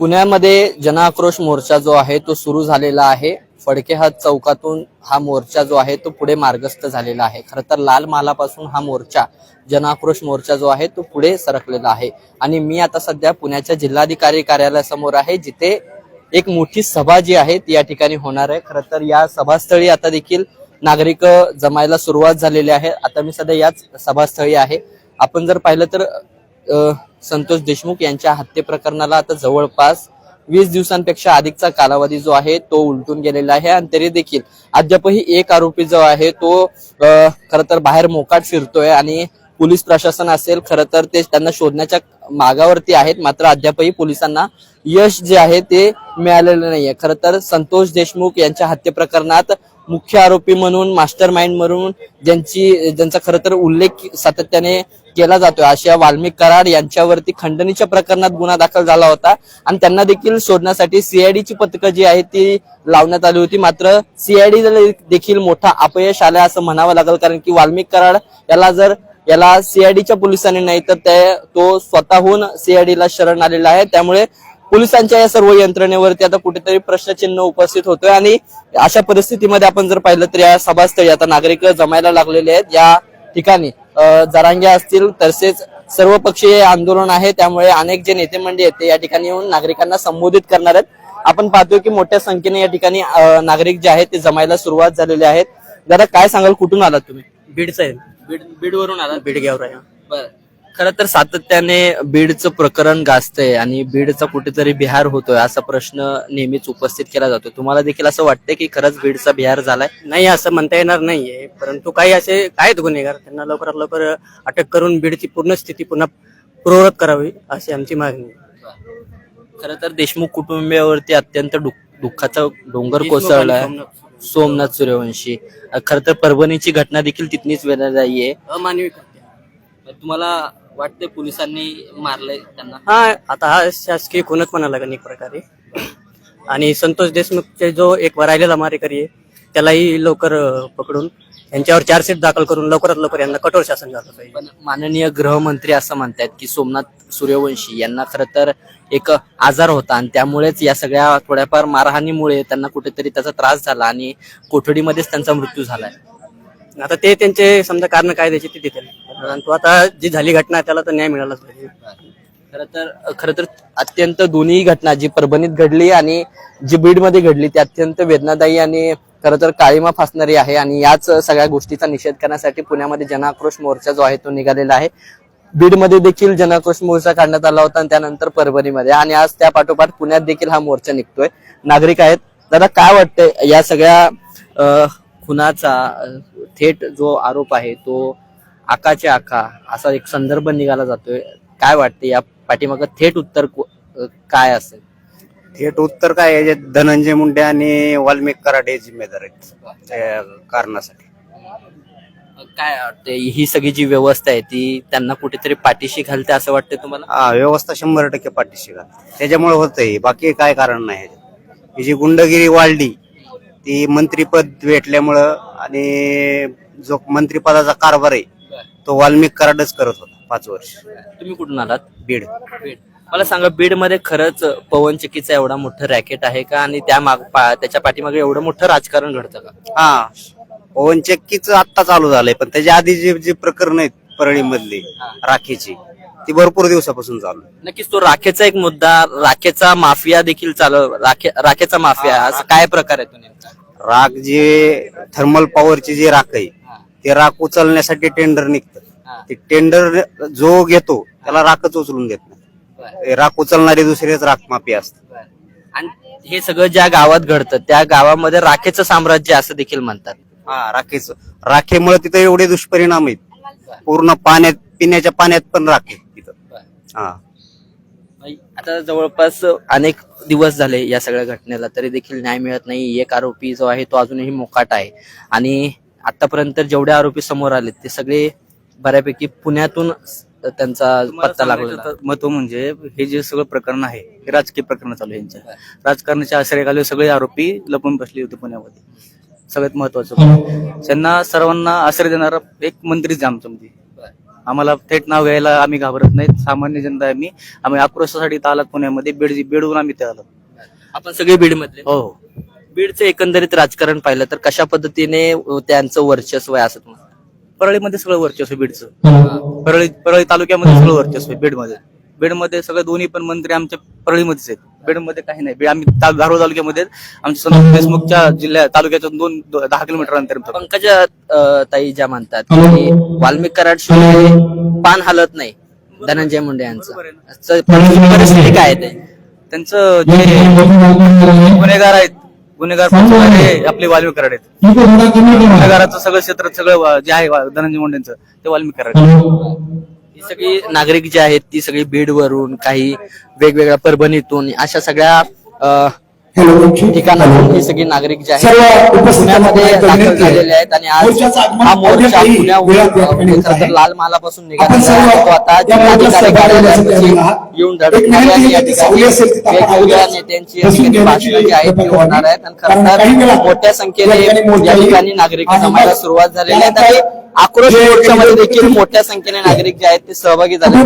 पुण्यामध्ये जनाक्रोश मोर्चा जो आहे तो सुरू झालेला आहे. फडके हात चौकातून हा मोर्चा जो आहे तो पुढे मार्गस्थ झालेला आहे. खरं तर लाल मालापासून हा मोर्चा जनाक्रोश मोर्चा जो आहे तो पुढे सरकलेला आहे. आणि मी आता सध्या पुण्याच्या जिल्हाधिकारी कार्यालयासमोर आहे जिथे एक मोठी सभा जी आहे ती या ठिकाणी होणार आहे. खरं तर या सभास्थळी आता देखील नागरिक जमायला सुरुवात झालेली आहे. आता मी सध्या याच सभास्थळी आहे. आपण जर पाहिलं तर संतोष देशमुख यांच्या हत्ये प्रकरणाला आता जवळपास वीस दिवसांपेक्षा अधिकचा कालावधी जो आहे तो उलटून गेलेला आहे. आणि तरी देखील अद्यापही एक आरोपी जो आहे तो खर तर बाहेर मोकाट फिरतोय आणि पोलीस प्रशासन असेल खरं तर ते त्यांना शोधण्याच्या मागावरती आहेत. मात्र अद्यापही पोलिसांना यश जे आहे ते मिळालेलं नाहीये. खरं तर संतोष देशमुख यांच्या हत्ये प्रकरणात मुख्य आरोपी म्हणून मास्टर माइंड म्हणून ज्यांची ज्यांचा खर तर उल्लेख सातत्याने केला जातोय. अशा वाल्मिक कराड यांच्यावरती खंडणीच्या प्रकरणात गुन्हा दाखल झाला होता. आणि त्यांना देखील शोधण्यासाठी सीआयडीची पथकं जी आहेत ती लावण्यात आली होती. मात्र सीआयडी देखील मोठा अपयश आलं असं म्हणावं लागेल कारण की वाल्मिक कराड याला जर याला सीआयडीच्या पोलिसांनी नाही तर ते तो स्वतःहून सीआयडीला शरण आलेला आहे. त्यामुळे पोलिसांच्या या सर्व यंत्रणेवरती आता कुठेतरी प्रश्नचिन्ह उपस्थित होतोय. आणि अशा परिस्थितीमध्ये आपण जर पाहिलं तर या सभास्थळी आता नागरिक जमायला लागलेले आहेत. या ठिकाणी जरांगे असतील तसेच सर्व पक्षीय आंदोलन आहे त्यामुळे अनेक जे नेते मंडळी आहेत ते या ठिकाणी येऊन नागरिकांना संबोधित करणार आहेत. आपण पाहतोय की मोठ्या संख्येने या ठिकाणी नागरिक जे आहेत ते जमायला सुरुवात झालेले आहेत. दादा काय सांगाल? कुठून आलात तुम्ही? बीडचं आहे बीड बीडवरून आलात बीडग्यावर आहे बर. खर तर सातत्याने बीडचं प्रकरण गाजतंय आणि बीडचा कुठेतरी बिहार होतोय असा प्रश्न नेहमीच उपस्थित केला जातो तुम्हाला देखील असं वाटतंय की खरंच बीडचा बिहार झालाय? नाही असं म्हणता येणार नाहीये. परंतु काही असे आहेत गुन्हेगार? त्यांना लवकरात लवकर अटक करून बीडची पूर्ण स्थिती पुन्हा पूर्ववत करावी अशी आमची मागणी. खर तर देशमुख कुटुंबियावरती अत्यंत दुःख- दुःखाचा डोंगर कोसळलाय. सोमनाथ. सूर्यवंशी. खर तर परभणीची घटना देखील तिथनीच वेदनादायी आहे अमानवी. तुम्हाला वाटतंय पोलिसांनी मारलंय त्यांना. हा आता हा शासकीय खूनच म्हणायला लागेल एक प्रकारे. आणि संतोष देशमुखचे जो एक राहिलेला मारेकरी आहे त्यालाही लवकर पकडून यांच्यावर चार्जशीट दाखल करून लवकरात लवकर यांना कठोर शासन झालं पाहिजे. पण माननीय गृहमंत्री असं म्हणतात की सोमनाथ सूर्यवंशी यांना खरं तर एक आजार होता आणि त्यामुळेच या सगळ्या थोड्याफार मारहाणीमुळे त्यांना कुठेतरी त्याचा त्रास झाला आणि कोठडीमध्येच त्यांचा मृत्यू झालाय. आता ते त्यांचे समजा कारण काय द्यायचे ते देतील. परंतु आता जी झाली घटना त्याला तर न्याय मिळालाच पाहिजे. खरं तर खरं तर अत्यंत दोन्ही घटना जी परभणीत घडली आणि जी बीडमध्ये घडली ती अत्यंत वेदनादायी आणि खरं तर काळीमा फासणारी आहे. आणि याच सगळ्या गोष्टीचा निषेध करण्यासाठी पुण्यामध्ये जनाक्रोश मोर्चा जो आहे तो निघालेला आहे. बीडमध्ये देखील जनाक्रोश मोर्चा काढण्यात आला होता आणि त्यानंतर परभणीमध्ये. आणि आज त्या पाठोपाठ पुण्यात देखील हा मोर्चा निघतोय. नागरिक आहेत. दादा काय वाटतंय या सगळ्या खुनाचा थेट जो आरोप आहे तो आकाचे आका असा एक संदर्भ निघाला जातोय. काय वाटते या पाठीमागं थेट उत्तर काय असेल? थेट उत्तर काय आहे? जे धनंजय मुंडे आणि वाल्मिक कराड जिम्मेदार आहेत. त्या कारणासाठी. काय वाटते? ही सगळी जी व्यवस्था आहे ती त्यांना कुठेतरी पाठीशी घालते असं वाटतं तुम्हाला? हा व्यवस्था शंभर टक्के पाठीशी घाल त्याच्यामुळे होतंय. बाकी काय कारण नाही ही जी गुंडगिरी वाढली ती मंत्रीपद भेटल्यामुळं आणि जो मंत्रिपदाचा कारभार आहे तो वाल्मिक कराडच करत होता पाच वर्ष. तुम्ही कुठून आलात? बीड. बीड. मला सांगा बीडमध्ये खरंच पवनचक्कीचा एवढा मोठं रॅकेट आहे का? आणि त्या माग पा- त्याच्या पाठीमागे एवढं मोठं राजकारण घडतं का? हा. पवन चक्कीच आत्ता चालू झालंय पण त्याच्या आधी जे जे प्रकरण आहेत परळी मधली राखीची ती भरपूर दिवसापासून चालू आहे. नक्कीच तो राखेचा एक मुद्दा राखेचा माफिया देखील चालू राखे राखेचा माफिया असं काय प्रकार आहे तो नेमका? राख जे थर्मल पॉवरची जी राख आहे ते राख उचलण्यासाठी टेंडर निघतं. ते टेंडर जो घेतो त्याला राखच उचलून देत नाही. ते राख उचलणारे दुसरेच राख माफी असतात. आणि हे सगळं ज्या गावात घडतं त्या गावामध्ये राखेचं साम्राज्य असं देखील म्हणतात. हा राखेच. राखेमुळे तिथं एवढे दुष्परिणाम आहेत. पूर्ण पाण्यात पिण्याच्या पाण्यात पण राख हा. आता जवळपास अनेक दिवस झाले या सगळ्या घटनेला तरी देखील न्याय मिळत नाही. एक आरोपी जो आहे तो अजूनही मोकाट आहे. आणि आतापर्यंत जेवढे आरोपी समोर आले ते सगळे बऱ्यापैकी पुण्यातून त्यांचा पत्ता लागलेला आहे. महत्त्व म्हणजे हे जे सगळं प्रकरण आहे हे राजकीय प्रकरण चालू आहे यांच्या राजकारणाच्या आश्रयाखाली सगळे आरोपी लपून बसले होते पुण्यामध्ये. सगळ्यात महत्वाचं त्यांना सर्वांना आश्रय देणारा एक मंत्रीच आमच्यामध्ये आम्हाला थेट नाव घ्यायला आम्ही घाबरत नाहीत. सामान्य जनता आहे आम्ही आम्ही आक्रोशासाठी इथं आलात पुण्यामध्ये. बीड बीडहून आम्ही ते आलो. आपण सगळे बीड मधले हो. हो बीडचं एकंदरीत राजकारण पाहिलं तर कशा पद्धतीने त्यांचं वर्चस्व आहे असं तुम्हाला? परळीमध्ये सगळं वर्चस्व आहे बीडचं. परळी परळी तालुक्यामध्ये सगळं वर्चस्व आहे बीडमध्ये. बीडमध्ये सगळे दोन्ही पण मंत्री आमच्या परळीमध्येच आहेत. बीडमध्ये काही नाही. बीड आम्ही ता- धारोळ तालुक्यामध्ये. आमच्या संतोष देशमुखच्या जिल्ह्या तालुक्यातून दोन दो- दहा किलोमीटर अंतर आहे. पंकजा अ, ताई ज्या म्हणतात की वाल्मिक कराड शिवाय पान हलत नाही. धनंजय मुंडे यांचं. परिस्थिती काय आहे ते? त्यांचं जे गुन्हेगार आहेत. गुन्हेगार पकडणारे आपले वाल्मिक कराड आहेत. गुन्हेगाराचं सगळं क्षेत्र सगळं वा- जे आहे वा- धनंजय मुंडेंचं ते वाल्मिक कराड आहेत. ही सगळी नागरिक जी आहेत ती सगळी बीड वरून काही वेगवेगळ्या परभणीतून अशा सगळ्या अ, ठिकाणातून ही सगळी नागरिक जे आहेत पुण्यामध्ये दाखल झालेले आहेत आणि आज हा मोर्चा पुण्याहून अ, खरं तर लाल महालापासून निघालेला आहे. तो आता जिल्हाधिकारी कार्यालयापाशी येऊन आहे आणि ठिकाणी वेगवेगळ्या नेत्यांची या ठिकाणी भाषणं जी आहेत ती होणार आहेत. आणि खरं तर मोठ्या संख्येने या ठिकाणी नागरिक जमायला सुरुवात झालेली आहे. आणि आक्रोश मोर्चामध्ये देखील मोठ्या संख्येने नागरिक जे आहेत ते सहभागी झाले.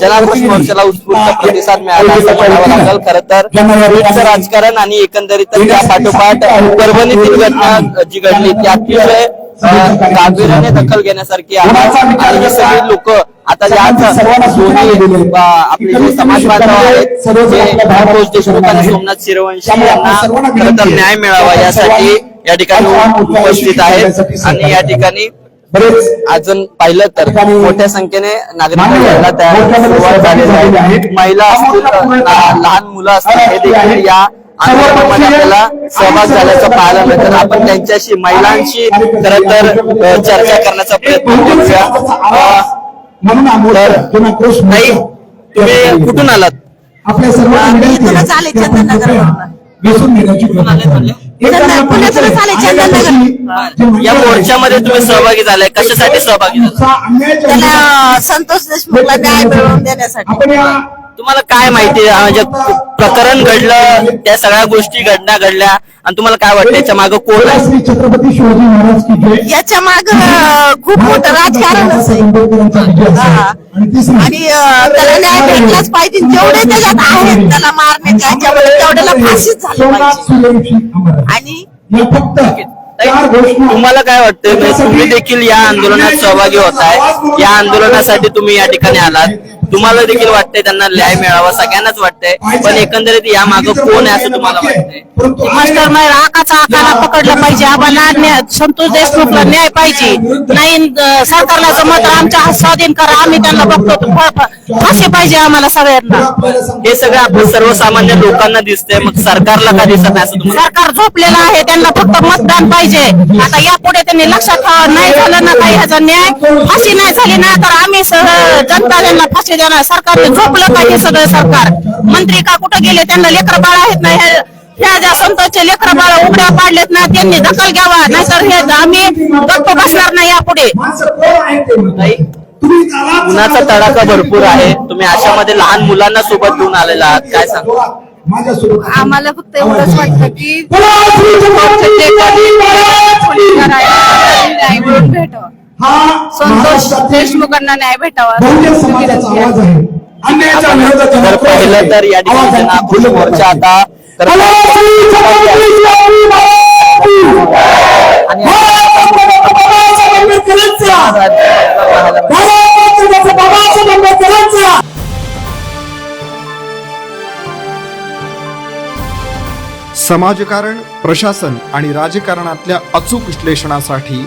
जनाक्रोश मोर्चाला उत्स्फूर्त प्रतिसाद मिळाला असं म्हणावं लागेल. खरं तर राजकारण आणि एकंदरीत त्या पाठोपाठ परभणीतील घटना जी घडली ती अतिशय गांभीर्याने दखल घेण्यासारखी आहे. आणि हे सगळी लोक आता दोन्ही आपले जे समाज बांधव आहेत जे देशमुख आणि सोमनाथ शिरवंशी यांना खरं तर न्याय मिळावा यासाठी या ठिकाणी उपस्थित आहेत. आणि या ठिकाणी अजून पाहिलं तर मोठ्या संख्येने नागरिक यायला तयार सुरुवात झालेली आहे. महिला असतील लहान मुलं असतील हे देखील या आंदोलनामध्ये आपल्याला सहभाग झाल्याचं पाहायला मिळतं. आपण त्यांच्याशी महिलांशी खरं तर चर्चा करण्याचा प्रयत्न करूया. अ, ताई तुम्ही कुठून आलात? आपल्या सर्व या मोर्चामध्ये तुम्ही सहभागी झालाय. कशासाठी सहभागी झाला त्याला संतोष देशमुखला न्याय मिळवून देण्यासाठी. तुम्हाला काय माहिती आहे? म्हणजे प्रकरण घडलं त्या सगळ्या गोष्टी घडण्या घडल्या. आणि तुम्हाला काय वाटतं? याच्या मागे कोण आहे? छत्रपती शिवाजी महाराज याच्या माग खूप मोठं. हा. आणि त्याला न्याय भेटलाच पाहिजे. जेवढे त्याच्यात आहेत त्याला मारण्याच्या आणि तुम्हाला काय वाटतं तुम्ही देखील या आंदोलनात सहभागी होत आहे. या आंदोलनासाठी तुम्ही या ठिकाणी आलात. तुम्हाला देखील वाटतंय त्यांना न्याय मिळावा सगळ्यांनाच वाटतंय पण एकंदरीत या मागे कोण आहे असं तुम्हाला वाटतंय? मास्टर आकाचा आकाला पकडलं पाहिजे. आम्हाला संतोष देशमुखला न्याय पाहिजे. नाही सरकारला जमत आमच्या हात स्वाधीन करा. आम्ही त्यांना बघतो. फाशी पाहिजे आम्हाला सगळ्यांना. हे सगळं आपण सर्वसामान्य लोकांना दिसतंय. मग सरकारला का दिसत नाही सरकार झोपलेलं आहे. त्यांना फक्त मतदान पाहिजे. आता यापुढे त्यांनी लक्षात नाही झालं ना काही ह्याचा न्याय. फाशी नाही झाली ना तर आम्ही जनता त्यांना फाशी देणार सरकारने झोपलं पाहिजे सगळं सरकार. मंत्री का कुठं गेले? त्यांना लेकर बाळ आहेत ना. हे ह्या ज्या संतोषचे लेकर बाळ उघड्या पाडलेत ना त्यांनी दखल घ्यावा. नाहीतर हे आम्ही गप्प बसणार नाही यापुढे. उन्हाचा तडाखा भरपूर आहे. तुम्ही अशामध्ये लहान मुलांना सोबत घेऊन आलेला आहात. काय सांगा आम्हाला फक्त एवढंच वाटतं की भेटावा. हा संतोष देशमुखांना न्याय भेटावा. बहुजन समाजाचा आवाज आहे. अन्यायाच्या जर पाहिलं तर या ठिकाणी. मोर्चा आता तर-. आणि आंबेडकरांचा. समाजकारण प्रशासन आणि राजकारणातल्या अचूक विश्लेषणासाठी